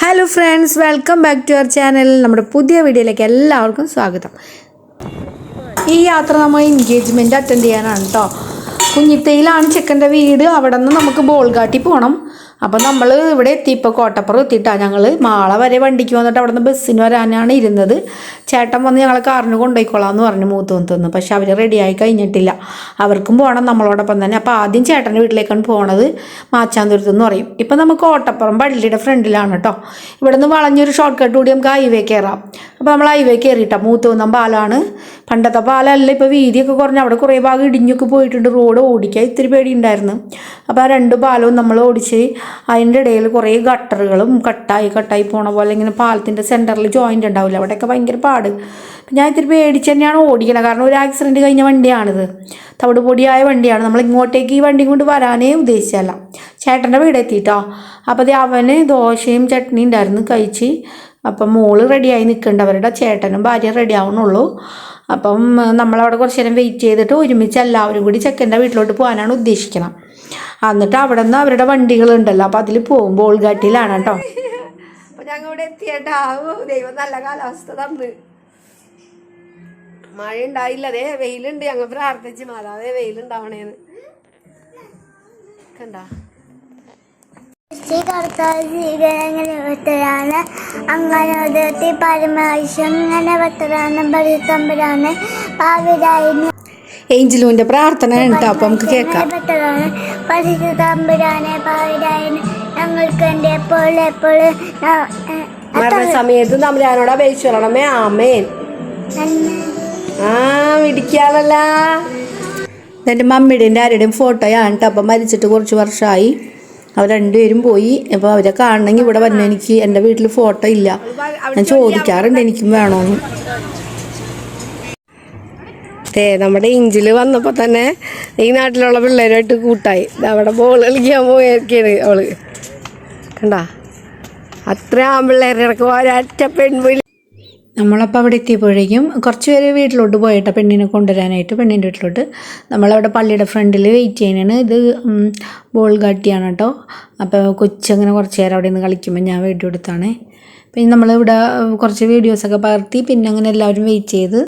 Hello friends welcome back to our channel നമ്മുടെ പുതിയ വീഡിയോയിലേക്ക് എല്ലാവർക്കും സ്വാഗതം. ഈ യാത്ര നമ്മൾ എൻഗേജ്മെന്റ് അറ്റൻഡ് ചെയ്യാനാണ് കേട്ടോ കുഞ്ഞിത്തയിലാണ് ചെക്കന്റെ വീട്. അവിടെ നിന്ന് നമുക്ക് ബോൾഗാട്ടി പോകണം അപ്പോൾ നമ്മൾ ഇവിടെ എത്തിയപ്പോൾ കോട്ടപ്പുറം എത്തിയിട്ടാണ് ഞങ്ങൾ മാള വരെ വണ്ടിക്ക് വന്നിട്ട് അവിടെ നിന്ന് ബസ്സിന് വരാനാണ് ഇരുന്നത്. ചേട്ടൻ വന്ന് ഞങ്ങളെ കാറിന് കൊണ്ടുപോയിക്കോളാം എന്ന് പറഞ്ഞു മൂത്തുവന്ന് പക്ഷെ അവർ റെഡിയായി കഴിഞ്ഞിട്ടില്ല. അവർക്കും പോകണം നമ്മളോടൊപ്പം തന്നെ. അപ്പോൾ ആദ്യം ചേട്ടന്റെ വീട്ടിലേക്കാണ് പോണത്. മാച്ചാന്തുരത്ത് എന്ന് പറയും. ഇപ്പം നമുക്ക് കോട്ടപ്പുറം പള്ളിയുടെ ഫ്രണ്ടിലാണ് കേട്ടോ ഇവിടെ നിന്ന് വളഞ്ഞൊരു ഷോർട്ട് കട്ട് കൂടി നമുക്ക് ഹൈവേ കയറാം അപ്പോൾ നമ്മൾ ഹൈവേ കയറിയിട്ടാ മൂത്തുവന്നം പാലാണ്. പണ്ടത്തെ പാലല്ല ഇപ്പോൾ വീതിയൊക്കെ കുറഞ്ഞ് അവിടെ കുറേ ഭാഗം ഇടിഞ്ഞൊക്കെ പോയിട്ടുണ്ട്. റോഡ് ഓടിക്കാൻ ഇത്തിരി പേടിയുണ്ടായിരുന്നു. അപ്പോൾ ആ രണ്ട് പാലവും നമ്മൾ ഓടിച്ച് അതിന്റെ ഇടയിൽ കുറേ ഗട്ടറുകളും കട്ടായി കട്ടായി പോണ പോലെ ഇങ്ങനെ പാലത്തിന്റെ സെന്ററിൽ ജോയിന്റ് ഉണ്ടാവില്ല. അവിടെയൊക്കെ ഭയങ്കര പാട്. ഞാൻ ഇത്തിരി പേടിച്ച് തന്നെയാണ് ഓടിക്കുന്നത് കാരണം ഒരു ആക്സിഡന്റ് കഴിഞ്ഞ വണ്ടിയാണിത്. തവിട് പൊടിയായ വണ്ടിയാണ്. നമ്മൾ ഇങ്ങോട്ടേക്ക് ഈ വണ്ടി കൊണ്ട് വരാനേ ഉദ്ദേശിച്ചല്ല ചേട്ടന്റെ വീട് എത്തിയിട്ടോ അപ്പോൾ അത് അവന് ദോശയും ചട്നി ഉണ്ടായിരുന്നു കഴിച്ച്. അപ്പം മോൾ റെഡിയായി നിൽക്കേണ്ടവരുടെ ചേട്ടനും ഭാര്യ റെഡി ആവണുള്ളൂ. അപ്പം നമ്മളവിടെ കുറച്ച് നേരം വെയിറ്റ് ചെയ്തിട്ട് ഒരുമിച്ച് എല്ലാവരും കൂടി ചെക്കന്റെ വീട്ടിലോട്ട് പോകാനാണ് ഉദ്ദേശിക്കണം. എന്നിട്ട് അവിടെ നിന്ന് അവരുടെ വണ്ടികളുണ്ടല്ലോ അപ്പം അതിൽ പോകും ബോൾഗാട്ടിയിലാണ് കേട്ടോ. അപ്പോൾ ഞങ്ങൾ ഇവിടെ ദൈവം നല്ല കാലാവസ്ഥ തന്ന്. മഴ ഉണ്ടായില്ല അതേ വെയിലുണ്ട്. ഞങ്ങൾ പ്രാർത്ഥിച്ച് മാതാവേ വെയിലുണ്ടാവണേന്ന്. കണ്ടാ? ശ്രീ കർത്താവിനെ അങ്ങനോദത്തി പരമാവശ്യം അങ്ങനെ വെത്തരാണ് ഭരിതമ്പരാണ് ഏഞ്ചലൂന്റെ ഏഞ്ചലുവിന്റെ പ്രാർത്ഥന കേട്ടോ അപ്പം നമുക്ക് കേൾക്കാം. പരിശുദ്ധമ്പരാനെ പാവിരായിന് ഞങ്ങൾക്ക് എന്റെ എപ്പോഴും എപ്പോഴും മരണസമയത്ത് തമ്പുരാനോട് അപേക്ഷിച്ചു പറയണമേ ആമേൻ. ആ ഇടിക്കാതല്ല എന്റെ മമ്മിയുടെ എന്റെ ആരുടെയും ഫോട്ടോയാണ് കേട്ടോ. അപ്പം മരിച്ചിട്ട് കുറച്ച് വർഷമായി. അവർ രണ്ടുപേരും പോയി. അപ്പോൾ അവരെ കാണണമെങ്കിൽ ഇവിടെ വന്നു എനിക്ക്. എന്റെ വീട്ടിൽ ഫോട്ടോ ഇല്ല. ഞാൻ ചോദിക്കാറുണ്ട് എനിക്കും വേണമെന്ന് ഏ നമ്മുടെ ഇഞ്ചിൽ വന്നപ്പോൾ തന്നെ ഈ നാട്ടിലുള്ള പിള്ളേരുമായിട്ട് കൂട്ടായി. അവിടെ ബോൾ കളിക്കാൻ പോയൊക്കെയാണ് അവൾ. കണ്ടാ? അത്ര ആ പിള്ളേരുടെ ഇടയ്ക്ക് ഒരൊറ്റ പെൺപിള്ളി നമ്മളപ്പോൾ അവിടെ എത്തിയപ്പോഴേക്കും കുറച്ച് പേര് വീട്ടിലോട്ട് പോയിട്ട് പെണ്ണിനെ കൊണ്ടുവരാനായിട്ട്. പെണ്ണിന്റെ വീട്ടിലോട്ട്. നമ്മളവിടെ പള്ളിയുടെ ഫ്രണ്ടിൽ വെയിറ്റ് ചെയ്യാനാണ് ഇത് ബോൾ ഗാട്ടിയാണ് കേട്ടോ. അപ്പോൾ കൊച്ചങ്ങനെ കുറച്ച് നേരം അവിടെ നിന്ന് കളിക്കുമ്പോൾ ഞാൻ വീഡിയോ എടുത്താണ്. പിന്നെ നമ്മളിവിടെ കുറച്ച് വീഡിയോസൊക്കെ പകർത്തി പിന്നെ അങ്ങനെ എല്ലാവരും വെയിറ്റ് ചെയ്ത്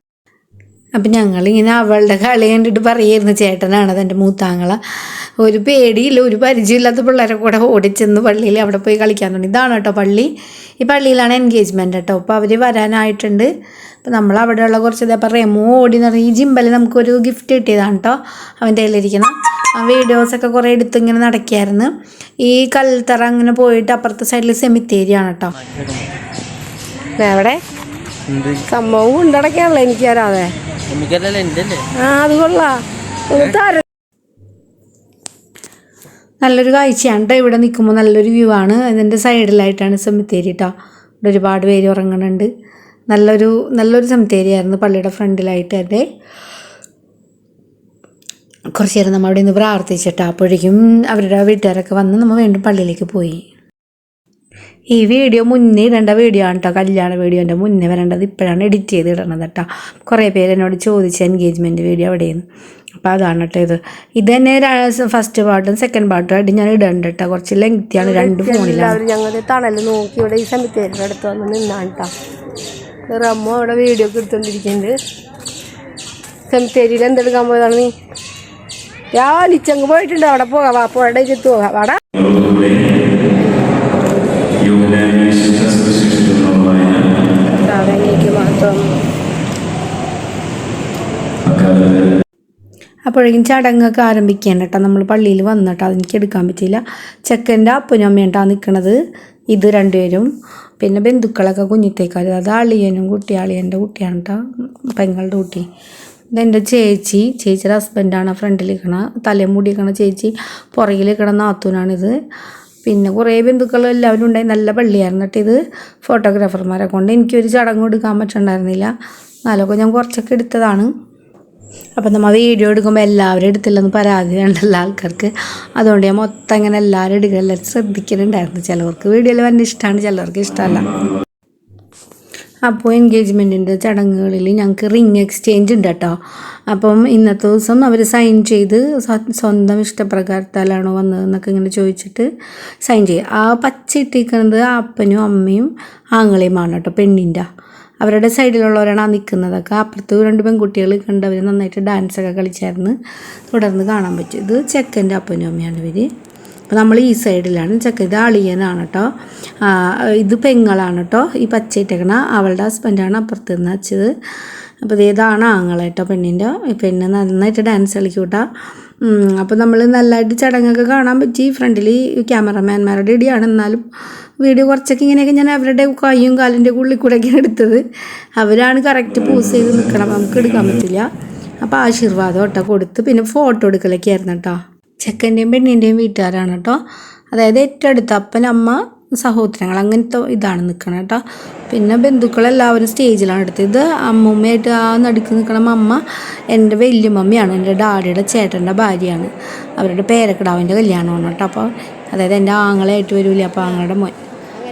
അപ്പം ഞങ്ങളിങ്ങനെ അവളുടെ കളി കണ്ടിട്ട് പറയായിരുന്നു ചേട്ടനാണ് അതെന്റെ മൂത്താങ്ങള. ഒരു പേടിയില്ല ഒരു പരിചയമില്ലാത്ത പിള്ളേരെ കൂടെ ഓടിച്ചെന്ന് പള്ളിയിൽ അവിടെ പോയി കളിക്കാൻ തുടങ്ങി. ഇതാണ് കേട്ടോ പള്ളി. ഈ പള്ളിയിലാണ് എൻഗേജ്മെന്റ് കേട്ടോ. അപ്പോൾ അവർ വരാനായിട്ടുണ്ട്. അപ്പോൾ നമ്മൾ അവിടെയുള്ള കുറച്ച് അപ്പോൾ റെമോ ഓടി നിറഞ്ഞ് ഈ ജിമ്പൽ നമുക്കൊരു ഗിഫ്റ്റ് കിട്ടിയതാണ് കേട്ടോ. അവന്റെ കയ്യിലിരിക്കണം ആ വീഡിയോസൊക്കെ കുറേ എടുത്ത് ഇങ്ങനെ നടക്കുകയായിരുന്നു. ഈ കൽത്തറ അങ്ങനെ പോയിട്ട് അപ്പുറത്തെ സൈഡിൽ സെമിത്തേരിയാണ് കേട്ടോ. എവിടെ സംഭവം ഉണ്ടടക്കാണല്ലോ എനിക്ക് നല്ലൊരു കാഴ്ചയാണ് കേട്ടോ ഇവിടെ നിൽക്കുമ്പോൾ നല്ലൊരു വ്യൂ ആണ്. ഇതിന്റെ സൈഡിലായിട്ടാണ് സെമിത്തേരി കേട്ടോ ഇവിടെ ഒരുപാട് പേര് ഉറങ്ങുന്നുണ്ട് നല്ലൊരു നല്ലൊരു സെമിത്തേരി ആയിരുന്നു പള്ളിയുടെ ഫ്രണ്ടിലായിട്ട് തന്നെ കുറച്ച് നേരം നമ്മൾ അവിടെ നിന്ന് പ്രാർത്ഥിച്ചിട്ട് അപ്പോഴേക്കും അവരുടെ വീട്ടുകാരൊക്കെ വന്ന് നമ്മൾ വീണ്ടും പള്ളിയിലേക്ക് പോയി. ഈ വീഡിയോ മുന്നേ ഇടേണ്ട വീഡിയോ ആണ് കേട്ടോ കല്യാണ വീഡിയോ എന്റെ മുന്നേ വരേണ്ടത് ഇപ്പോഴാണ് എഡിറ്റ് ചെയ്ത് ഇടണത് കേട്ടോ കുറേ പേര് എന്നോട് ചോദിച്ച എൻഗേജ്മെന്റ് വീഡിയോ അവിടെയെന്ന് അപ്പോൾ അതാണ് കേട്ടോ ഇത്. ഇത് തന്നെ ഫസ്റ്റ് പാർട്ടും സെക്കൻഡ് പാർട്ടും ആയിട്ട് ഞാൻ ഇടണ്ട കേട്ടോ കുറച്ച് ലെങ്തിയാണ് രണ്ട് ഫോണിലാണ് ഞങ്ങൾ തണൽ നോക്കി ഇവിടെ ഈ സെമിത്തേരിയുടെ അടുത്ത് വന്ന് നിന്നാണ് കേട്ടോ റമ്മ അവിടെ വീഡിയോ ഒക്കെ സെമിത്തേരിയിൽ എന്തെടുക്കാൻ പോയതാണ് നീ? രാലിച്ചങ്ങ് പോയിട്ടുണ്ട്. അവിടെ പോകാം വാ പുഴയുടെ പോകാം വാടാ. അപ്പോഴേക്കും ചടങ്ങൊക്കെ ആരംഭിക്കുകയാണ് കേട്ടോ. നമ്മൾ പള്ളിയിൽ വന്നിട്ട് അതെനിക്ക് എടുക്കാൻ പറ്റിയില്ല. ചെക്കന്റെ അപ്പനും അമ്മയുണ്ടാണ് നിൽക്കണത് ഇത് രണ്ടുപേരും. പിന്നെ ബന്ധുക്കളൊക്കെ കുഞ്ഞിത്തേക്കാൾ അത് അളിയനും കുട്ടി അളിയന്റെ കുട്ടിയാണ് കേട്ടോ. പെങ്ങളുടെ കുട്ടി. ഇതെന്റെ ചേച്ചി. ചേച്ചിയുടെ ഹസ്ബൻഡാണ് ഫ്രണ്ടിൽ നിൽക്കണ. തലമുടി നിൽക്കണ ചേച്ചി. പുറകിൽ നിൽക്കണ നാത്തൂനാണിത്. പിന്നെ കുറേ ബന്ധുക്കൾ എല്ലാവരും ഉണ്ടായി. നല്ല പള്ളിയായിരുന്നു കേട്ടോ ഇത്. ഫോട്ടോഗ്രാഫർമാരെ കൊണ്ട് എനിക്കൊരു ചടങ്ങ് എടുക്കാൻ പറ്റുന്നുണ്ടായിരുന്നില്ല എന്നാലൊക്കെ ഞാൻ കുറച്ചൊക്കെ എടുത്തതാണ്. അപ്പം നമ്മൾ വീഡിയോ എടുക്കുമ്പോൾ എല്ലാവരും എടുത്തില്ലെന്ന് പരാതി ഉണ്ടല്ലോ ആൾക്കാർക്ക്. അതുകൊണ്ട് ഞാൻ മൊത്തം ഇങ്ങനെ എല്ലാവരും എടുക്കുക എല്ലാവരും ശ്രദ്ധിക്കുന്നുണ്ടായിരുന്നു ചിലവർക്ക് വീഡിയോയിൽ വന്ന ഇഷ്ടമാണ് ചിലവർക്ക് ഇഷ്ടമല്ല. അപ്പോൾ എൻഗേജ്മെന്റിന്റെ ചടങ്ങുകളിൽ ഞങ്ങൾക്ക് റിങ് എക്സ്ചേഞ്ച് ഉണ്ട് കേട്ടോ. അപ്പം ഇന്നത്തെ ദിവസം അവർ സൈൻ ചെയ്ത് സ്വന്തം ഇഷ്ടപ്രകാരത്താലാണോ വന്നതെന്നൊക്കെ ഇങ്ങനെ ചോദിച്ചിട്ട് സൈൻ ചെയ്യുക ആ പച്ച ഇട്ടിരിക്കുന്നത് അപ്പനും അമ്മയും ആങ്ങളെയുമാണ് കേട്ടോ പെണ്ണിന്റെ. അവരുടെ സൈഡിലുള്ളവരാണ് ആ നിൽക്കുന്നതൊക്കെ അപ്പുറത്ത് രണ്ട് പെൺകുട്ടികൾ കണ്ട് അവർ നന്നായിട്ട് ഡാൻസൊക്കെ കളിച്ചായിരുന്നു. തുടർന്ന് കാണാൻ പറ്റും. ഇത് ചെക്കന്റെ അപ്പനും അമ്മയാണ് ഇവർ അപ്പോൾ നമ്മൾ ഈ സൈഡിലാണ്. ചെക്ക ഇത് അളിയനാണ് കേട്ടോ ഇത് പെങ്ങളാണ് കേട്ടോ ഈ പച്ചയിട്ടേക്കണ അവളുടെ ഹസ്ബൻഡാണ് അപ്പുറത്ത് നിന്ന് വെച്ചത് അപ്പോൾ ഇത് ഇതാണ് ആങ്ങളേട്ടോ പെണ്ണിന്റെ പെണ്ണ് നന്നായിട്ട് ഡാൻസ് കളിക്കൂട്ടാ. അപ്പോൾ നമ്മൾ നല്ലതായിട്ട് ചടങ്ങൊക്കെ കാണാൻ പറ്റി. ഫ്രണ്ടിൽ ക്യാമറമാൻമാരുടെ ഇടിയാണ്. എന്നാലും വീഡിയോ കുറച്ചൊക്കെ ഇങ്ങനെയൊക്കെ ഞാൻ അവരുടെ കൈയും കാലിന്റെ ഉള്ളിൽ കൂടെയൊക്കെയാണ് എടുത്തത്. അവരാണ് കറക്റ്റ് പോസ് ചെയ്ത് നിൽക്കണം നമുക്ക് എടുക്കാൻ പറ്റില്ല. അപ്പോൾ ആശീർവാദം കേട്ടോ കൊടുത്ത് പിന്നെ ഫോട്ടോ എടുക്കലൊക്കെ ആയിരുന്നു കേട്ടോ ചെക്കന്റെയും പെണ്ണിന്റെയും വീട്ടുകാരാണ് കേട്ടോ അതായത് ഏറ്റവും അടുത്ത് അപ്പൻ അമ്മ സഹോദരങ്ങൾ അങ്ങനത്തെ ഇതാണ് നിൽക്കണം കേട്ടോ പിന്നെ ബന്ധുക്കളെല്ലാവരും സ്റ്റേജിലാണ് എടുത്തത്. ഇത് അമ്മൂമ്മയായിട്ട് ആ നടുക്ക് നിൽക്കണ അമ്മ എന്റെ വല്യമ്മയാണ് എന്റെ ഡാഡിയുടെ ചേട്ടന്റെ ഭാര്യയാണ്. അവരുടെ പേരക്കിടാവിന്റെ കല്യാണമാണ് കേട്ടോ അപ്പോൾ അതായത് എന്റെ ആങ്ങളായിട്ട് വരില്ല അപ്പോൾ ആങ്ങളുടെ മോൻ.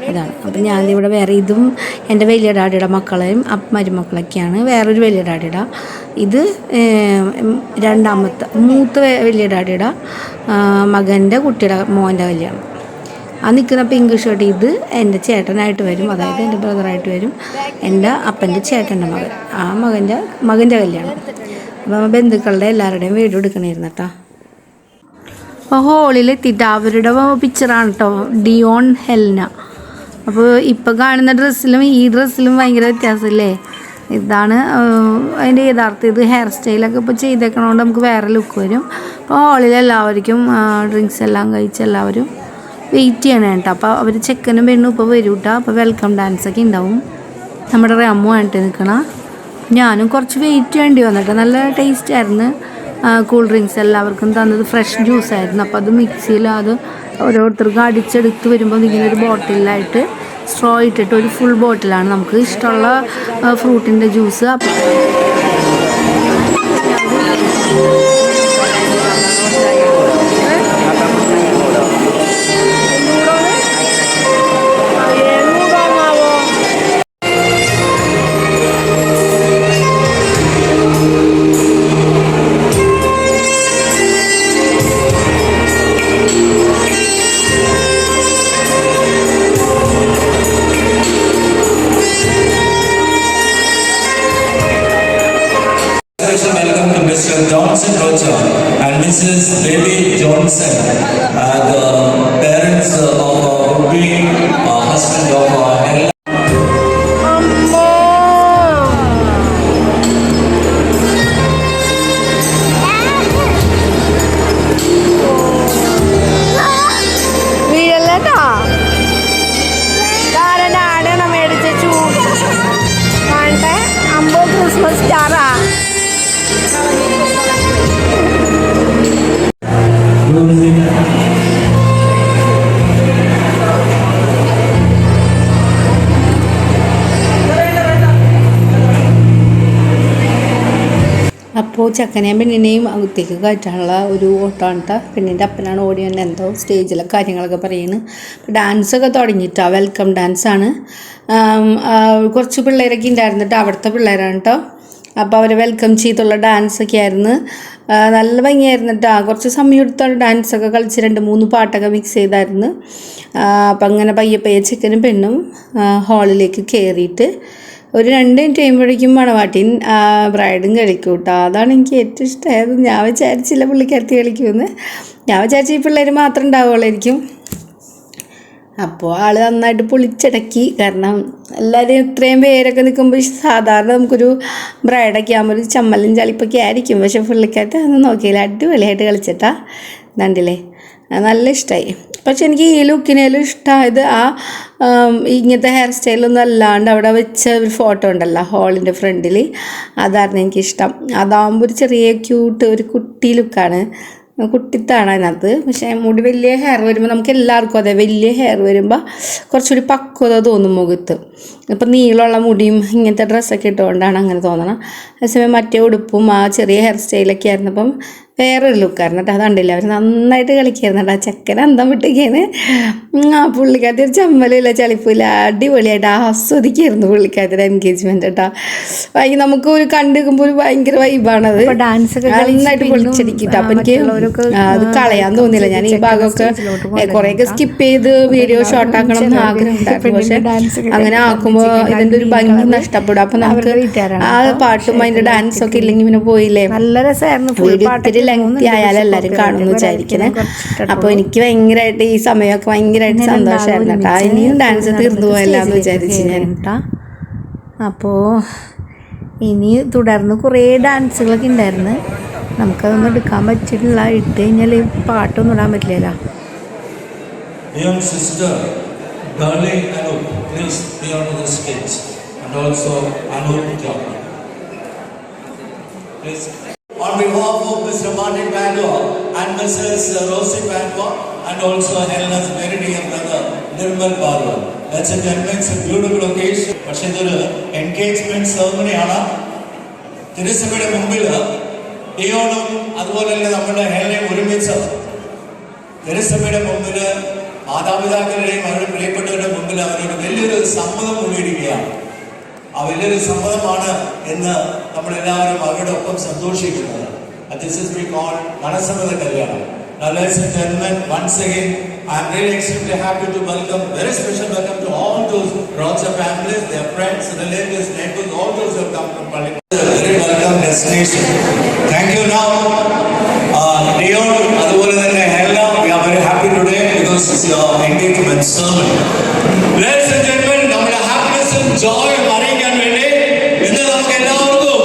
അതാണ്. അപ്പം ഞാനിവിടെ വേറെ ഇതും എന്റെ വലിയ ഡാഡിയുടെ മക്കളെയും മരുമക്കളൊക്കെയാണ്. വേറൊരു വലിയ ഡാഡിയുടെ. ഇത് രണ്ടാമത്തെ മൂത്ത വലിയ ഡാഡിയുടെ മകന്റെ കുട്ടിയുടെ മോന്റെ കല്യാണം. ആ നിൽക്കുന്ന പിങ്ക് ഷർട്ട് ഇത് എന്റെ ചേട്ടനായിട്ട് വരും. അതായത് എന്റെ ബ്രദറായിട്ട് വരും. എന്റെ അപ്പന്റെ ചേട്ടന്റെ മകൻ. ആ മകന്റെ മകന്റെ കല്യാണം. അപ്പം ബന്ധുക്കളുടെ എല്ലാവരുടെയും വീഡിയോ എടുക്കണമായിരുന്നു കേട്ടോ അപ്പോൾ ഹോളിലെത്തിയിട്ട് അവരുടെ പിക്ചറാണ് കേട്ടോ ഡിയോൺ ഹെൽന അപ്പോൾ ഇപ്പോൾ കാണുന്ന ഡ്രസ്സിലും ഈ ഡ്രസ്സിലും ഭയങ്കര വ്യത്യാസമില്ലേ ഇതാണ് അതിന്റെ യഥാർത്ഥ ഇത് ഹെയർ സ്റ്റൈലൊക്കെ ഇപ്പോൾ ചെയ്തേക്കണോണ്ട് നമുക്ക് വേറെ ലുക്ക് വരും. അപ്പോൾ ഹോളിൽ എല്ലാവർക്കും ഡ്രിങ്ക്സ് എല്ലാം കഴിച്ച് എല്ലാവരും വെയിറ്റ് ചെയ്യണം കേട്ടോ. അപ്പോൾ അവർ ചെക്കനും പെണ്ണും ഇപ്പോൾ വരും കേട്ടോ അപ്പോൾ വെൽക്കം ഡാൻസ് ഒക്കെ ഉണ്ടാവും. നമ്മുടെ റമ്മു ആയിട്ട് നിൽക്കണം. ഞാനും കുറച്ച് വെയിറ്റ് ചെയ്യേണ്ടി വന്നിട്ട് നല്ല ടേസ്റ്റ് ആയിരുന്നു. കൂൾ ഡ്രിങ്ക്സ് എല്ലാവർക്കും തന്നത് ഫ്രഷ് ജ്യൂസ് ആയിരുന്നു. അപ്പോൾ അത് മിക്സിയിൽ അത് ഓരോരുത്തർക്കും അടിച്ചെടുത്ത് വരുമ്പോൾ ഇങ്ങനെ ഒരു ബോട്ടിലായിട്ട് സ്ട്രോ ഇട്ടിട്ട് ഒരു ഫുൾ ബോട്ടിലാണ് നമുക്ക് ഇഷ്ടമുള്ള ഫ്രൂട്ടിന്റെ ജ്യൂസ് അപ്പം അപ്പോൾ ചക്കനെയും പെണ്ണിനെയും അകത്തേക്ക് കയറ്റാനുള്ള ഒരു ഓട്ടമാണ് പെണ്ണിന്റെ അപ്പനാണ് ഓടി വന്നെ. എന്തോ സ്റ്റേജിലെ കാര്യങ്ങളൊക്കെ പറയുന്നു ഡാൻസൊക്കെ തുടങ്ങിയിട്ടാണ് വെൽക്കം ഡാൻസാണ് കുറച്ച് പിള്ളേരൊക്കെ ഉണ്ടായിരുന്നിട്ട് അവിടുത്തെ പിള്ളേരാണ് കേട്ടോ അപ്പോൾ അവരെ വെൽക്കം ചെയ്തുള്ള ഡാൻസൊക്കെ ആയിരുന്നു. നല്ല ഭംഗിയായിരുന്നു കേട്ടോ കുറച്ച് സമയം എടുത്താണ് ഡാൻസൊക്കെ കളിച്ച് രണ്ട് മൂന്ന് പാട്ടൊക്കെ മിക്സ് ചെയ്തായിരുന്നു. അപ്പം അങ്ങനെ പയ്യെ പയ്യെ ചിക്കനും പെണ്ണും ഹാളിലേക്ക് കയറിയിട്ട് ഒരു രണ്ട് മിനിറ്റ് കഴിയുമ്പോഴേക്കും മണവാട്ടിൻ ബ്രൈഡും കളിക്കും കേട്ടോ അതാണ് എനിക്ക് ഏറ്റവും ഇഷ്ടമായത് ഞാൻ വിചാരിച്ചില്ല പുള്ളിക്കരത്തി കളിക്കുമെന്ന്. ഞാൻ വിചാരിച്ച ഈ പിള്ളേർ മാത്രം ഉണ്ടാവുകയുള്ളായിരിക്കും. അപ്പോൾ ആൾ നന്നായിട്ട് പൊളിച്ചടക്കി. കാരണം എല്ലാവരും ഇത്രയും പേരൊക്കെ നിൽക്കുമ്പോൾ സാധാരണ നമുക്കൊരു ബ്രൈഡൊക്കെ ആകുമ്പോൾ ഒരു ചമ്മലും ചളിപ്പൊക്കെ ആയിരിക്കും. പക്ഷെ പുള്ളിക്കാരത്തെ അതൊന്നും നോക്കിയില്ല. അടിപൊളിയായിട്ട് കളിച്ചിട്ടാ. ദണ്ടില്ലേ നല്ല ഇഷ്ടമായി പക്ഷെ എനിക്ക് ഈ ലുക്കിനേലും ഇഷ്ടമായത് ആ ഇങ്ങനത്തെ ഹെയർ സ്റ്റൈലൊന്നും അല്ലാണ്ട് അവിടെ വെച്ച ഒരു ഫോട്ടോ ഉണ്ടല്ലോ ഹോളിന്റെ ഫ്രണ്ടിൽ അതായിരുന്നു എനിക്കിഷ്ടം അതാകുമ്പോൾ ഒരു ചെറിയ ക്യൂട്ട് ഒരു കുട്ടി ലുക്കാണ് കുട്ടിത്താണ് അതിനകത്ത്. പക്ഷേ മുടി വലിയ ഹെയർ വരുമ്പോൾ നമുക്ക് എല്ലാവർക്കും അതെ വലിയ ഹെയർ വരുമ്പോൾ കുറച്ചൊരു പക്വത തോന്നും മുഖത്ത്. ഇപ്പം നീളമുള്ള മുടിയും ഇങ്ങനത്തെ ഡ്രസ്സൊക്കെ ഇട്ടുകൊണ്ടാണ് അങ്ങനെ തോന്നണം. അതേസമയം മറ്റേ ഉടുപ്പും ആ ചെറിയ ഹെയർ സ്റ്റൈലൊക്കെ ആയിരുന്നപ്പം വേറൊരു ലുക്കായിരുന്നു കേട്ടോ അത് കണ്ടില്ല? അവർ നന്നായിട്ട് കളിക്കായിരുന്നു കേട്ടോ. ആ ചെക്കൻ അന്തം വിട്ടിരിക്കാണ് ആ പുള്ളിക്കാരത്തി ഒരു ചമ്മലില്ല ചളിപ്പില്ല അടിപൊളിയായിട്ട് ആസ്വദിക്കായിരുന്നു പുള്ളിക്കാരത്തിയുടെ എൻഗേജ്മെന്റ് കേട്ടോ. വൈകി നമുക്ക് ഒരു കണ്ടിരിക്കുമ്പോൾ ഒരു ഭയങ്കര വൈബാണത് ഡാൻസ് നന്നായിട്ട് പൊളിച്ചടിക്കിട്ടോ അപ്പം എനിക്ക് അത് കളയാൻ തോന്നില്ല ഞാൻ ഈ ഭാഗമൊക്കെ കുറേയൊക്കെ സ്കിപ്പ് ചെയ്ത് വീഡിയോ ഷോർട്ട് ആക്കണം എന്ന് ആഗ്രഹം ഉണ്ടായിരുന്നു. പക്ഷേ അങ്ങനെ ആക്കുമ്പോൾ ഇതിന്റെ ഒരു ഭംഗി നഷ്ടപ്പെടും. അപ്പൊ നമുക്ക് ആ പാട്ടും അതിന്റെ ഡാൻസ് ഒക്കെ ഇല്ലെങ്കിൽ പിന്നെ പോയില്ലേ? നല്ല രസമായിരുന്നു. വീഡിയോ ഇത്തിരി ലെങ്തി ആയാലും എല്ലാവരും കാണുമെന്ന് വിചാരിക്കണേ. അപ്പോൾ എനിക്ക് ഭയങ്കരമായിട്ട് ഈ സമയമൊക്കെ ഭയങ്കരമായിട്ട് സന്തോഷമായിരുന്നു കേട്ടോ ഇനിയും ഡാൻസ് തീർന്നു പോയല്ലാന്ന് വിചാരിച്ചു ഞാൻ. അപ്പോൾ ഇനി തുടർന്ന് കുറേ ഡാൻസുകളൊക്കെ ഉണ്ടായിരുന്നു നമുക്കതൊന്നും എടുക്കാൻ പറ്റില്ല ഇട്ട് കഴിഞ്ഞാൽ പാട്ടൊന്നും ഇടാൻ പറ്റില്ലല്ലോ. Young sister, darling Anup, please beyond on the stage. And also Anup. Please. On behalf of Mr. Martin Bangor and Mrs. Rosie Bangor and also Helena's very dear brother Nirmal Barwa. That's a gentleman, it's a beautiful occasion. പക്ഷേ ഇതൊരു engagement സെറമണിയാണ് തിരുസഭയുടെ മുമ്പിൽ ഡിയോണും അതുപോലെ തന്നെ നമ്മുടെ ഹെലനയും ഒരുമിച്ച് തിരുസഭയുടെ മുമ്പിൽ മാതാപിതാക്കളുടെയും അവരുടെ പ്രിയപ്പെട്ടവരുടെ മുമ്പിൽ അവരോട് വലിയൊരു സമ്മതം കൂടിയിരിക്കുകയാണ് ആ വലിയൊരു സമ്മതമാണ് എന്ന് നമ്മളെല്ലാവരും അവരുടെ ഒപ്പം സന്തോഷിക്കുന്നത് ദിസ് ഇസ് ബി കോൾ മനസ്സമ്മത കല്യാണം Now, ladies and gentlemen, once again, I am really extremely happy to welcome, very special welcome to all those Rocha families, their friends, relatives, neighbors, all those who have come from Pali. Very welcome destination. Thank you now. Uh, Leon, അതുപോലെ തന്നെ ഹെല്ല, we are very happy today because it's your engagement sermon. Ladies and gentlemen, നമ്മുടെ happiness and joy അറിയിക്കാൻ വേണ്ടി ഇന്ന് നമുക്ക് എല്ലാവർക്കും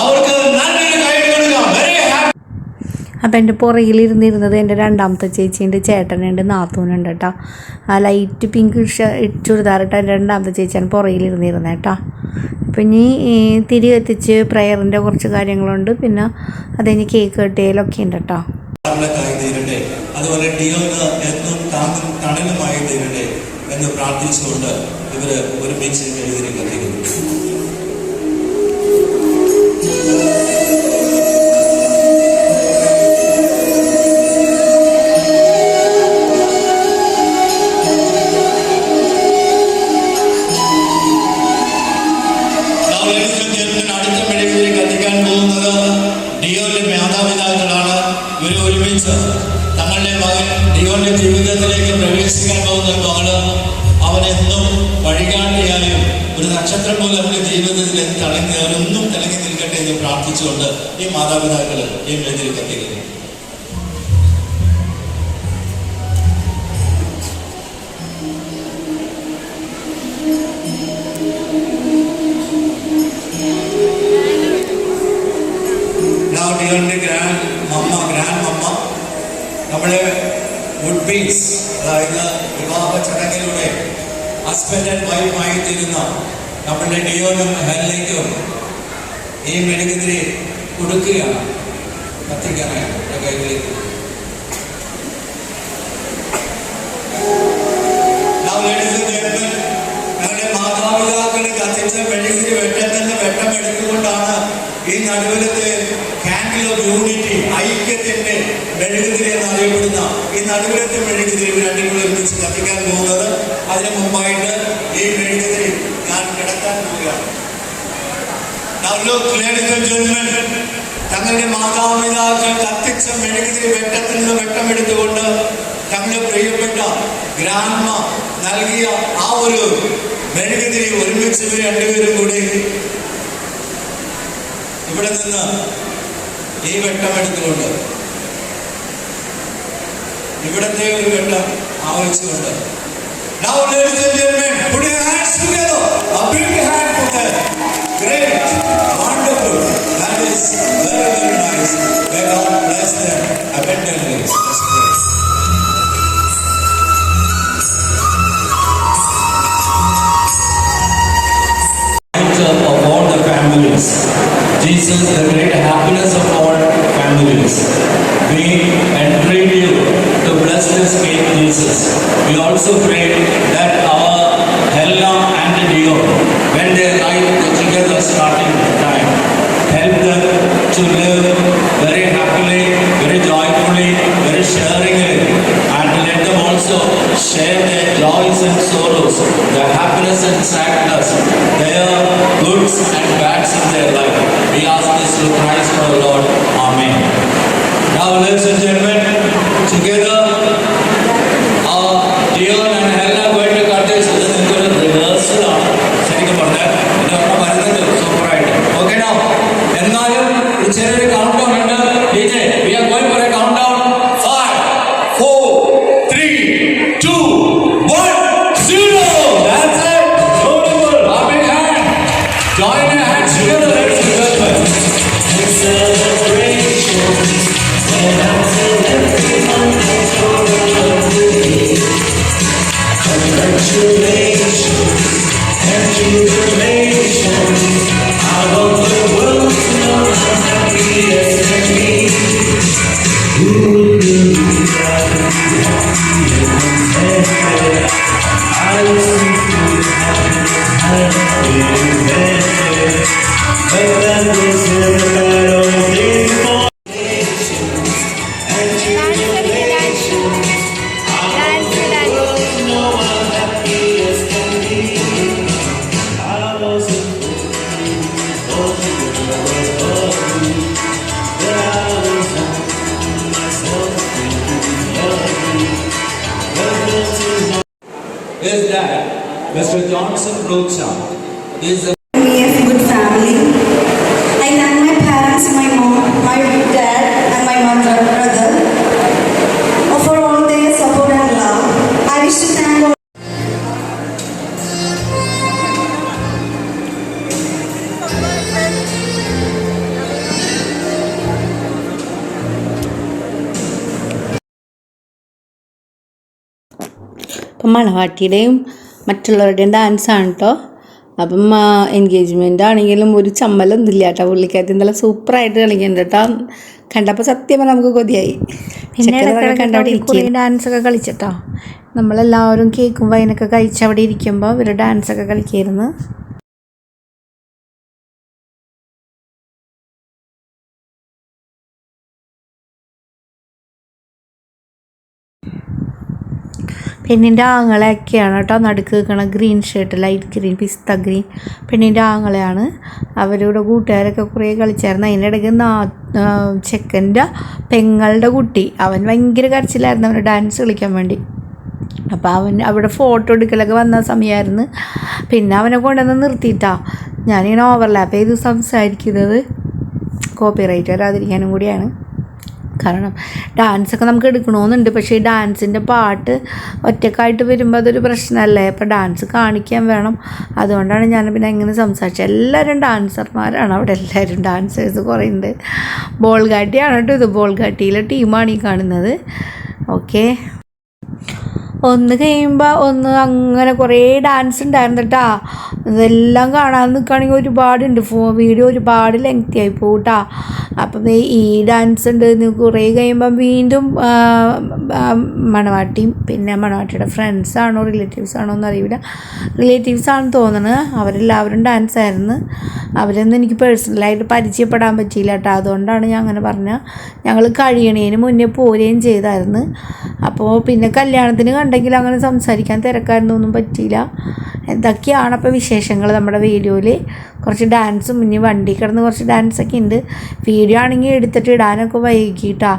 അവർക്ക് നല്ലൊരു കൈ കൊടുക്കാം. വെരി ഹാപ്പി അപ്പം എന്റെ പുറകിലിരുന്നിരുന്നത് എന്റെ രണ്ടാമത്തെ ചേച്ചിയുണ്ട് ചേട്ടനുണ്ട് നാത്തൂനുണ്ട് കേട്ടോ. ആ ലൈറ്റ് പിങ്ക് ചുരിദാറിട്ട എന്റെ രണ്ടാമത്തെ ചേച്ചിയാണ് പുറകിലിരുന്നിരുന്നത് കേട്ടോ. അപ്പം ഇനി തിരി എത്തിച്ച് പ്രയറിന്റെ കുറച്ച് കാര്യങ്ങളുണ്ട്. പിന്നെ അതിന് കേക്ക് കെട്ടിയാലൊക്കെ ഉണ്ട് കേട്ടോ അതുപോലെ ഡിയോന് എന്നും താങ്ങും തണലുമായി തീരട്ടെ എന്ന് പ്രാർത്ഥിച്ചുകൊണ്ട് ഇവർ ഒരുമിച്ച് എഴുതി മകൻ ജീവിതത്തിലേക്ക് പ്രവേശിക്കാൻ പോകുന്ന ഒരു അവനെന്നും വഴികാട്ടിയായും ഒരു നക്ഷത്രം പോലെ അവന്റെ ജീവിതത്തിൽ തിളങ്ങി അവരൊന്നും തിളങ്ങി നിൽക്കട്ടെ എന്ന് പ്രാർത്ഥിച്ചുകൊണ്ട് ഈ മാതാപിതാക്കൾ ഈ മെഴുകുതിരി കത്തിക്കുന്നു. Now, mamma grand mamma. നമ്മളെ വുഡ് ബീസ് അതായത് വിവാഹ ചടങ്ങിലൂടെ ഹസ്ബൻഡ് ആൻഡ് വൈഫായി തീരുന്ന നമ്മുടെ ഡിയോനും ഹെല്ലേക്കും ഈ മെഴുകുതിരി കൊടുക്കുകയാണ് കത്തിക്കാനായി നമ്മുടെ കൈകളിലേക്ക് ladies and ഞങ്ങളുടെ മാതാപിതാക്കൾ കത്തിച്ച മെഴുകുതിരി നിന്ന് വെട്ടം എടുത്തുകൊണ്ടാണ് ഈ നടുവിലത്തെ കാൻഡിൽ ഓഫ് യൂണിറ്റി ഐക്യത്തിന്റെ മെഴുകുതിരി എന്നറിയപ്പെടുന്ന ഈ നടുവിലത്തെ മെഴുകുതിരി രണ്ടും കൂടി ഒരുമിച്ച് കത്തിക്കാൻ പോകുന്നത്. അതിനു മുമ്പായിട്ട് ഈ മെഴുകുതിരി ഞാൻ കിടക്കാൻ പോവുകയാണ്. തങ്ങളുടെ മാതാപിതാക്കൾ കത്തിച്ച മെഴുകുതിരി വെട്ടത്തിൽ നിന്ന് വെട്ടമെടുത്തുകൊണ്ട് തങ്ങളുടെ പ്രിയപ്പെട്ട ഗ്രാൻഡ്മ നൽകിയ ആ ഒരു മെഴുകുതിരി ഒരുമിച്ച് ഇവർ രണ്ടുപേരും കൂടി ഇവിടെ നിന്ന് ഈ വെട്ടമെടുത്തുകൊണ്ട് ഇവിടത്തെ ഒരു വെട്ടം ആവശ്യമുണ്ട് Now, ladies and gentlemen, put your hands together. A big hand for them. Great, wonderful. That is together, our dear uh, Amen. അപ്പം മണവാട്ടിയുടെയും മറ്റുള്ളവരുടെയും ഡാൻസാണ് കേട്ടോ അപ്പം എൻഗേജ്മെന്റ് ആണെങ്കിലും ഒരു ചമ്മലൊന്നും ഇല്ല കേട്ടോ പുള്ളിക്കാരത്തി നല്ല സൂപ്പറായിട്ട് കളിക്കുന്നുണ്ട് കേട്ടോ കണ്ടപ്പോൾ സത്യം നമുക്ക് കൊതിയായി. പിന്നെ കണ്ടവിടെ ഡാൻസ് ഒക്കെ കളിച്ചിട്ടോ? നമ്മളെല്ലാവരും കേക്കും വൈനൊക്കെ കഴിച്ച് അവിടെ ഇരിക്കുമ്പോൾ ഇവർ ഡാൻസൊക്കെ കളിക്കായിരുന്നു. പെണ്ണിന്റെ ആങ്ങളെയൊക്കെയാണ് കേട്ടോ നടുക്ക് നിൽക്കണ ഗ്രീൻ ഷർട്ട് ലൈറ്റ് ഗ്രീൻ പിസ്ത ഗ്രീൻ പെണ്ണിന്റെ ആങ്ങളെയാണ്. അവരുടെ കൂട്ടുകാരൊക്കെ കുറേ കളിച്ചായിരുന്നു. അതിന്റെ ഇടയ്ക്ക് നാ ചെക്കന്റെ പെങ്ങളുടെ കുട്ടി അവൻ ഭയങ്കര കരച്ചിലായിരുന്നു. അവന് ഡാൻസ് കളിക്കാൻ വേണ്ടി. അപ്പോൾ അവൻ അവിടെ ഫോട്ടോ എടുക്കലൊക്കെ വന്ന സമയമായിരുന്നു. പിന്നെ അവനെ കൊണ്ടുവന്ന് നിർത്തിയിട്ടാ ഞാനിങ്ങനെ ഓവർലാപ്പ് ചെയ്ത് സംസാരിക്കുന്നത്. കോപ്പിറൈറ്റ് വരാതിരിക്കാനും കൂടിയാണ്. കാരണം ഡാൻസൊക്കെ നമുക്ക് എടുക്കണമെന്നുണ്ട് പക്ഷേ ഈ ഡാൻസിന്റെ പാട്ട് ഒറ്റക്കായിട്ട് വരുമ്പോൾ അതൊരു പ്രശ്നമല്ലേ അപ്പോൾ ഡാൻസ് കാണിക്കാൻ വേണം. അതുകൊണ്ടാണ് ഞാൻ പിന്നെ ഇങ്ങനെ സംസാരിച്ചത് എല്ലാവരും ഡാൻസർമാരാണ് അവിടെ എല്ലാവരും ഡാൻസേഴ്സ് കുറേ ഉണ്ട് ബോൾ ഗാട്ടിയാണ് കേട്ടോ ഇത്? ബോൾഗാട്ടിയിലെ ടീമാണ് ഈ കാണുന്നത്. ഓക്കെ ഒന്ന് കഴിയുമ്പോൾ ഒന്ന് അങ്ങനെ കുറേ ഡാൻസ് ഉണ്ടായിരുന്നു കേട്ടാ ഇതെല്ലാം കാണാൻ നിൽക്കുകയാണെങ്കിൽ ഒരുപാടുണ്ട്. ഫോ വീഡിയോ ഒരുപാട് ലെങ്തി ആയി പോകും കേട്ടാ അപ്പം ഈ ഡാൻസ് ഉണ്ട് കുറേ കഴിയുമ്പം വീണ്ടും മണവാട്ടിയും പിന്നെ മണവാട്ടിയുടെ ഫ്രണ്ട്സ് ആണോ റിലേറ്റീവ്സ് ആണോ എന്ന് അറിയില്ല റിലേറ്റീവ്സ് ആണെന്ന് തോന്നുന്നത് അവരെല്ലാവരും ഡാൻസ് ആയിരുന്നു. അവരൊന്നും എനിക്ക് പേഴ്സണലായിട്ട് പരിചയപ്പെടാൻ പറ്റിയില്ല കേട്ടോ അതുകൊണ്ടാണ് ഞാൻ അങ്ങനെ പറഞ്ഞത് ഞങ്ങൾ കഴിയണേന് മുന്നേ പോരുകയും ചെയ്തായിരുന്നു. അപ്പോൾ പിന്നെ കല്യാണത്തിന് കണ്ടെങ്കിൽ അങ്ങനെ സംസാരിക്കാൻ തിരക്കായിരുന്നു ഒന്നും പറ്റിയില്ല. എന്തൊക്കെയാണ് അപ്പോൾ വിശേഷങ്ങൾ നമ്മുടെ വീഡിയോയിൽ കുറച്ച് ഡാൻസും ഇനി വണ്ടി കിടന്ന് കുറച്ച് ഡാൻസൊക്കെ ഉണ്ട്. വീഡിയോ ആണെങ്കിൽ എടുത്തിട്ട് ഇടാനൊക്കെ വൈകിട്ടാ.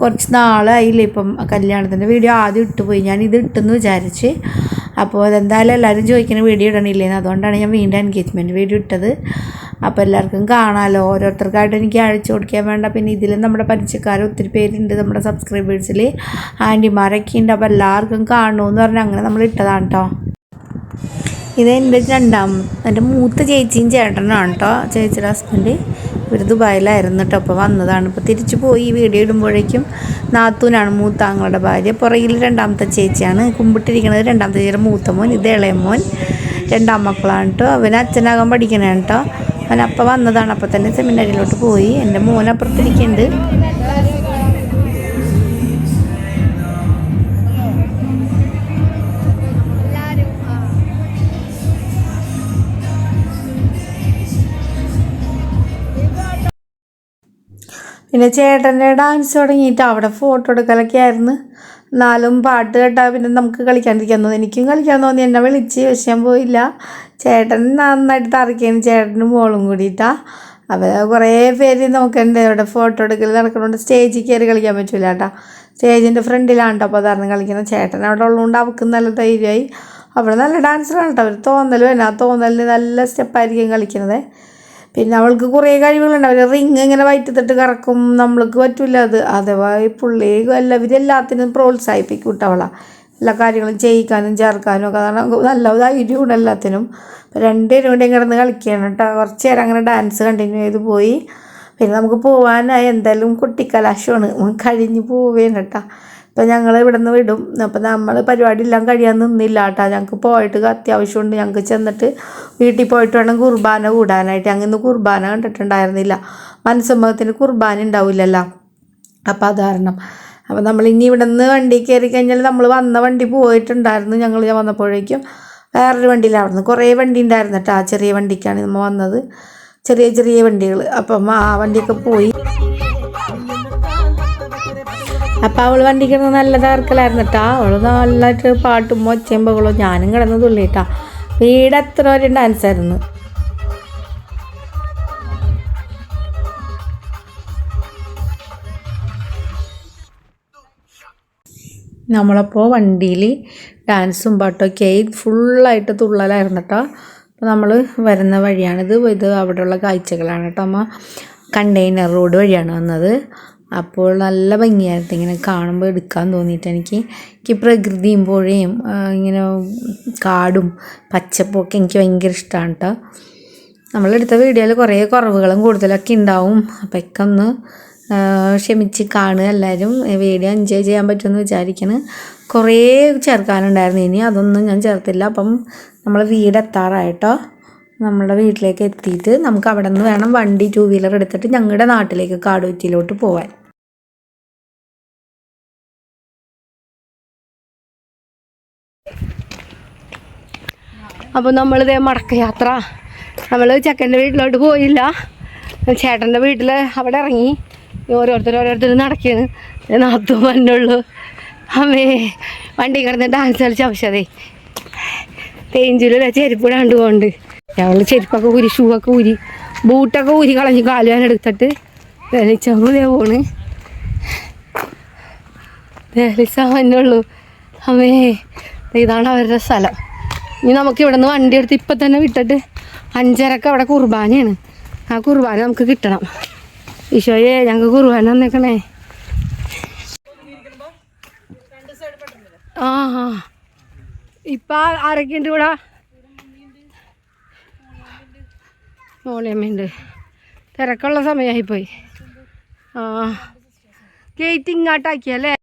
കുറച്ച് നാളായില്ലേ ഇപ്പം കല്യാണത്തിന്റെ വീഡിയോ ആദ്യം ഇട്ടുപോയി ഞാൻ ഇത് ഇട്ടെന്ന് വിചാരിച്ച്. അപ്പോൾ അതെന്തായാലും എല്ലാവരും ചോദിക്കുന്ന വീഡിയോ ഇടണില്ലേന്ന് അതുകൊണ്ടാണ് ഞാൻ വീണ്ടും എൻഗേജ്മെന്റ് വീഡിയോ ഇട്ടത്. അപ്പോൾ എല്ലാവർക്കും കാണാമല്ലോ ഓരോരുത്തർക്കായിട്ട് എനിക്ക് അഴിച്ചു കൊടുക്കാൻ വേണ്ട. പിന്നെ ഇതിൽ നമ്മുടെ പരിചയക്കാർ ഒത്തിരി പേരുണ്ട് നമ്മുടെ സബ്സ്ക്രൈബേഴ്സിൽ ആന്റിമാരൊക്കെ ഉണ്ട്. അപ്പോൾ എല്ലാവർക്കും കാണണമെന്ന് പറഞ്ഞാൽ അങ്ങനെ നമ്മൾ ഇട്ടതാണ് കേട്ടോ ഇത് എന്റെ രണ്ടാം എന്റെ മൂത്ത ചേച്ചിയും ചേട്ടനാണ് കേട്ടോ ചേച്ചിയുടെ ഹസ്ബൻഡ് ഇവർ ദുബായിലായിരുന്നു കേട്ടോ അപ്പോൾ വന്നതാണ്. ഇപ്പോൾ തിരിച്ചു പോയി ഈ വീഡിയോ ഇടുമ്പോഴേക്കും നാത്തൂനാണ് മൂത്താങ്ങളുടെ ഭാര്യ. പുറകിൽ രണ്ടാമത്തെ ചേച്ചിയാണ്. കുമ്പിട്ടിരിക്കുന്നത് രണ്ടാമത്തെ ചേച്ചിയുടെ മൂത്ത മോൻ ഇത് ഇളയ മോൻ. രണ്ടാം മക്കളാണ് കേട്ടോ അവൻ അച്ഛനാകാൻ പഠിക്കണേ കേട്ടോ അവൻ അപ്പം വന്നതാണ്. അപ്പം തന്നെ സെമിനാരിയിലോട്ട് പോയി. എന്റെ മോൻ അപ്പുറത്തിരിക്കുന്നുണ്ട് പിന്നെ ചേട്ടന്റെ ഡാൻസ് തുടങ്ങിയിട്ട് അവിടെ ഫോട്ടോ എടുക്കലൊക്കെ ആയിരുന്നു. എന്നാലും പാട്ട് കേട്ടാൽ പിന്നെ നമുക്ക് കളിക്കാണ്ടിരിക്കാൻ തോന്നി. എനിക്കും കളിക്കാൻ തോന്നി. എന്നെ വിളിച്ച് പക്ഷെ ഞാൻ പോയില്ല. ചേട്ടൻ നന്നായിട്ട് തറയ്ക്കാണ് ചേട്ടനും മോളും കൂടിയിട്ടാ. അപ്പോൾ കുറേ പേര് നോക്കണ്ട് ഇവിടെ ഫോട്ടോ എടുക്കൽ നടക്കണോണ്ട് സ്റ്റേജിൽ കയറി കളിക്കാൻ പറ്റില്ല കേട്ടോ. സ്റ്റേജിന്റെ ഫ്രണ്ടിലാണ് കേട്ടോ അപ്പോൾ അതാണ് കളിക്കുന്നത്. ചേട്ടൻ അവിടെ ഉള്ളതുകൊണ്ട് അവൾക്ക് നല്ല ധൈര്യമായി. അവിടെ നല്ല ഡാൻസറാണ് കേട്ടോ. അവർ തോന്നൽ വേണം ആ തോന്നലിന് നല്ല സ്റ്റെപ്പായിരിക്കും കളിക്കുന്നത്. പിന്നെ അവൾക്ക് കുറേ കഴിവുകളുണ്ട്. അവർ റിങ് ഇങ്ങനെ വയറ്റത്തിട്ട് കറക്കും. നമ്മൾക്ക് പറ്റില്ല അത്. അഥവാ ഈ പുള്ളി അല്ല ഇവരെല്ലാത്തിനും പ്രോത്സാഹിപ്പിക്കും കേട്ടോ എല്ലാ കാര്യങ്ങളും ചെയ്യിക്കാനും ചേർക്കാനും ഒക്കെ. കാരണം നല്ല ധൈര്യമുണ്ട് എല്ലാത്തിനും. രണ്ടുപേരും കൂടെയും കിടന്ന് കളിക്കുകയാണ് കേട്ടോ കുറച്ച് നേരം അങ്ങനെ ഡാൻസ് കണ്ടിന്യൂ ചെയ്ത് പോയി. പിന്നെ നമുക്ക് പോകാനായി എന്തായാലും കുട്ടിക്കലാശമാണ്. കഴിഞ്ഞ് പോവുകയാണ് കേട്ടോ അപ്പോൾ ഞങ്ങൾ ഇവിടെ നിന്ന് വിടും. അപ്പം നമ്മൾ പരിപാടി എല്ലാം കഴിയാൻ നിന്നില്ല കേട്ടോ. ഞങ്ങൾക്ക് പോയിട്ട് അത്യാവശ്യമുണ്ട്. ഞങ്ങൾക്ക് ചെന്നിട്ട് വീട്ടിൽ പോയിട്ട് വേണം കുർബാന കൂടാനായിട്ട്. ഞങ്ങൾ ഇന്ന് കുർബാന കണ്ടിട്ടുണ്ടായിരുന്നില്ല. മനസ്സമ്മതത്തിന് കുർബാന ഉണ്ടാവില്ലല്ലോ. അപ്പോൾ അത് കാരണം. അപ്പോൾ നമ്മൾ ഇനി ഇവിടെ നിന്ന് വണ്ടി കയറി കഴിഞ്ഞാൽ നമ്മൾ വന്ന വണ്ടി പോയിട്ടുണ്ടായിരുന്നു. ഞങ്ങൾ ഞാൻ വന്നപ്പോഴേക്കും വേറൊരു നിന്ന് കുറേ വണ്ടി ഉണ്ടായിരുന്നു കേട്ടോ. ആ ചെറിയ വണ്ടിക്കാണ് നമ്മൾ വന്നത്. ചെറിയ ചെറിയ വണ്ടികൾ അപ്പം ആ വണ്ടിയൊക്കെ പോയി. അപ്പം അവൾ വണ്ടി കിടന്ന് നല്ല തകർക്കലായിരുന്നു കേട്ടോ അവൾ നല്ലതായിട്ട് പാട്ടും ഒച്ചയും ബഹളവും ഞാനും കിടന്ന് തുള്ളിട്ടാ വീട് എത്ര വരെ ഡാൻസ് ആയിരുന്നു? നമ്മളപ്പോൾ വണ്ടിയിൽ ഡാൻസും പാട്ടൊക്കെ ആയി ഫുള്ളായിട്ട് തുള്ളലായിരുന്നു കേട്ടോ അപ്പോൾ നമ്മൾ വരുന്ന വഴിയാണിത്. ഇത് അവിടെയുള്ള കാഴ്ചകളാണ് കേട്ടോ അമ്മ. കണ്ടെയ്നർ റോഡ് വഴിയാണ് വന്നത്. അപ്പോൾ നല്ല ഭംഗിയായിരുന്നു ഇങ്ങനെ കാണുമ്പോൾ എടുക്കാൻ തോന്നിയിട്ട് എനിക്ക്. എനിക്ക് പ്രകൃതിയും പുഴയും ഇങ്ങനെ കാടും പച്ചപ്പൊക്കെ എനിക്ക് ഭയങ്കര ഇഷ്ടമാണ് കേട്ടോ നമ്മളെടുത്ത വീഡിയോയിൽ കുറേ കുറവുകളും കൂടുതലൊക്കെ ഉണ്ടാവും. അപ്പോൾ ഒക്കെ ഒന്ന് ക്ഷമിച്ച് കാണുക എല്ലാവരും. വീഡിയോ എൻജോയ് ചെയ്യാൻ പറ്റുമെന്ന് വിചാരിക്കണ്. കുറേ ചേർക്കാനുണ്ടായിരുന്നു. ഇനി അതൊന്നും ഞാൻ ചേർത്തില്ല. അപ്പം നമ്മൾ വീട് നമ്മുടെ വീട്ടിലേക്ക് എത്തിയിട്ട് നമുക്ക് അവിടെ നിന്ന് വേണം വണ്ടി ടൂ വീലർ എടുത്തിട്ട് ഞങ്ങളുടെ നാട്ടിലേക്ക് കാടുവറ്റിയിലോട്ട് പോവാൻ. അപ്പോൾ നമ്മളിതേ മടക്കയാത്ര. നമ്മൾ ചെക്കന്റെ വീട്ടിലോട്ട് പോയില്ല. ചേട്ടന്റെ വീട്ടിൽ അവിടെ ഇറങ്ങി. ഓരോരുത്തർ ഓരോരുത്തർ നടക്കുകയാണ് നാത്തും വന്നുള്ളൂ. അമ്മേ വണ്ടി കിടന്ന് ഡാൻസ് കളിച്ച ആവശ്യമതേ തേഞ്ചിലുള്ള ചെരുപ്പ് ഇടാണ്ട് പോണ്ട് ഞങ്ങൾ ചെരുപ്പൊക്കെ ഊരി ഷൂ ഒക്കെ ഊരി ബൂട്ടൊക്കെ ഊരി കളഞ്ഞ് കാലുവാൻ എടുത്തിട്ട് ദലിച്ചേ പോണ്. ദലിച്ച വന്നുള്ളൂ അമ്മേ ഇതാണ് അവരുടെ സ്ഥലം. ഇനി നമുക്ക് ഇവിടെ നിന്ന് വണ്ടി എടുത്ത് ഇപ്പം തന്നെ വിട്ടിട്ട് അഞ്ചരക്ക് അവിടെ കുർബാനയാണ്. ആ കുർബാന നമുക്ക് കിട്ടണം. ഈശോയെ ഞങ്ങൾക്ക് കുർബാന തന്നേക്കണേ. ആ ആ. ഇപ്പം ആരൊക്കെയുണ്ട് ഇവിടെ? മോളിയമ്മയുണ്ട് തിരക്കുള്ള സമയമായിപ്പോയി ആ ഗേറ്റ് ഇങ്ങോട്ടാക്കിയല്ലേ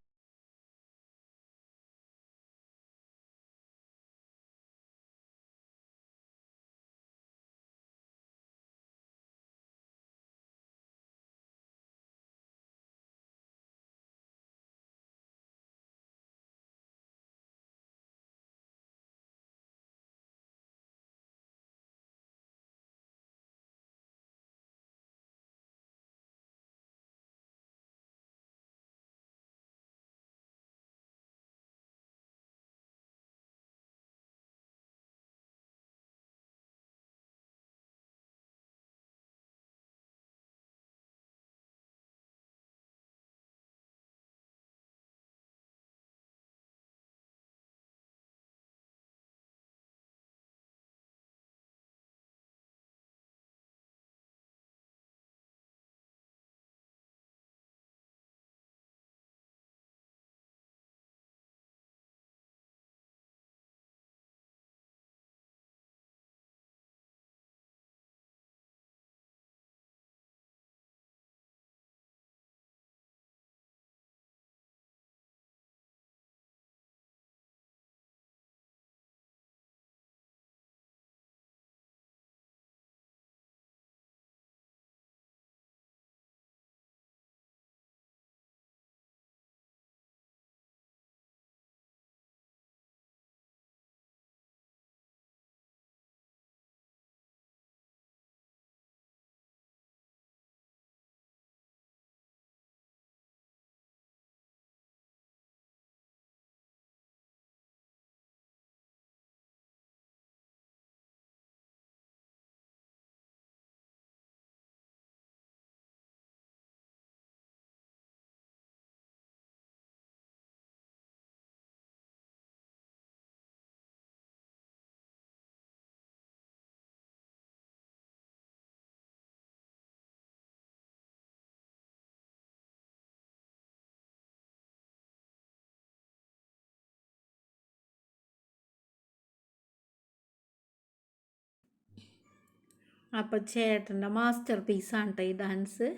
അപ്പോൾ ചേട്ടന്റെ മാസ്റ്റർ പീസാണ് കേട്ടോ ഈ ഡാൻസ്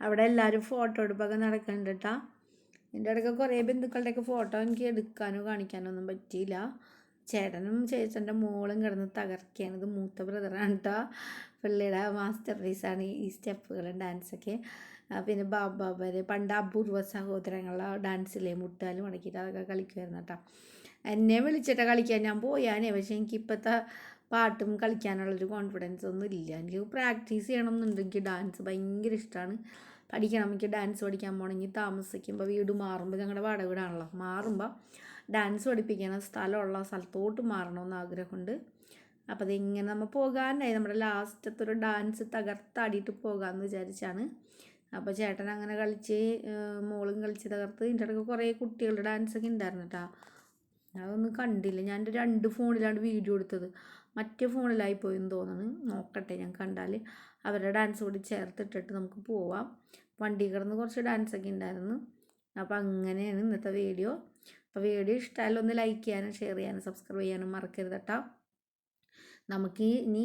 അവിടെ എല്ലാവരും ഫോട്ടോ എടുപ്പൊക്കെ നടക്കുന്നുണ്ട് കേട്ടോ എന്റെ ഇടയ്ക്ക് കുറേ ബന്ധുക്കളുടെയൊക്കെ ഫോട്ടോ എനിക്ക് എടുക്കാനോ കാണിക്കാനോ ഒന്നും പറ്റിയില്ല. ചേട്ടനും ചേച്ചന്റെ മോളും കിടന്ന് തകർക്കുകയാണ്. ഇത് മൂത്ത ബ്രദറാണ് കേട്ടോ പിള്ളേരുടെ മാസ്റ്റർ പീസാണ് ഈ സ്റ്റെപ്പുകളും ഡാൻസൊക്കെ പിന്നെ ബാബാബർ പണ്ട് അപൂർവ സഹോദരങ്ങളെ ഡാൻസിലെ മുട്ടാലും മുടക്കിയിട്ട് അതൊക്കെ കളിക്കുമായിരുന്നു കേട്ടോ എന്നെ വിളിച്ചിട്ട് കളിക്കാൻ. ഞാൻ പോയാനേ. പക്ഷേ എനിക്ക് ഇപ്പോഴത്തെ പാട്ടും കളിക്കാനുള്ളൊരു കോൺഫിഡൻസ് ഒന്നും ഇല്ല. എനിക്ക് പ്രാക്ടീസ് ചെയ്യണം എന്നുണ്ടെങ്കിൽ ഡാൻസ് ഭയങ്കര ഇഷ്ടമാണ് പഠിക്കണം. എനിക്ക് ഡാൻസ് പഠിക്കാൻ പോകണമെങ്കിൽ താമസിക്കുമ്പോൾ വീട് മാറുമ്പോൾ ഞങ്ങളുടെ വാടക വീടാണല്ലോ. മാറുമ്പോൾ ഡാൻസ് പഠിപ്പിക്കുന്ന സ്ഥലമുള്ള സ്ഥലത്തോട്ട് മാറണമെന്ന് ആഗ്രഹമുണ്ട് അപ്പോൾ അതിങ്ങനെ നമ്മൾ പോകാനായി. നമ്മുടെ ലാസ്റ്റത്തെ ഒരു ഡാൻസ് തകർത്താടിയിട്ട് പോകാമെന്ന് വിചാരിച്ചാണ്. അപ്പോൾ ചേട്ടൻ അങ്ങനെ കളിച്ച് മോളും കളിച്ച് തകർത്ത് ഇതിന്റെ ഇടയ്ക്ക് കുറേ കുട്ടികളുടെ ഡാൻസൊക്കെ ഉണ്ടായിരുന്നു കേട്ടോ അതൊന്നും കണ്ടില്ല. ഞാൻ എന്റെ രണ്ട് ഫോണിലാണ് വീഡിയോ എടുത്തത്. മറ്റേ ഫോണിലായി പോയെന്ന് തോന്നുന്നു. നോക്കട്ടെ ഞാൻ കണ്ടാൽ അവരുടെ ഡാൻസ് കൂടി ചേർത്തിട്ടിട്ട് നമുക്ക് പോവാം. വണ്ടി കിടന്ന് കുറച്ച് ഡാൻസൊക്കെ ഉണ്ടായിരുന്നു അപ്പോൾ അങ്ങനെയാണ് ഇന്നത്തെ വീഡിയോ അപ്പോൾ വീഡിയോ ഇഷ്ടമായാലും ഒന്ന് ലൈക്ക് ചെയ്യാനും ഷെയർ ചെയ്യാനും സബ്സ്ക്രൈബ് ചെയ്യാനും മറക്കരുത് കേട്ടോ നമുക്ക് ഇനി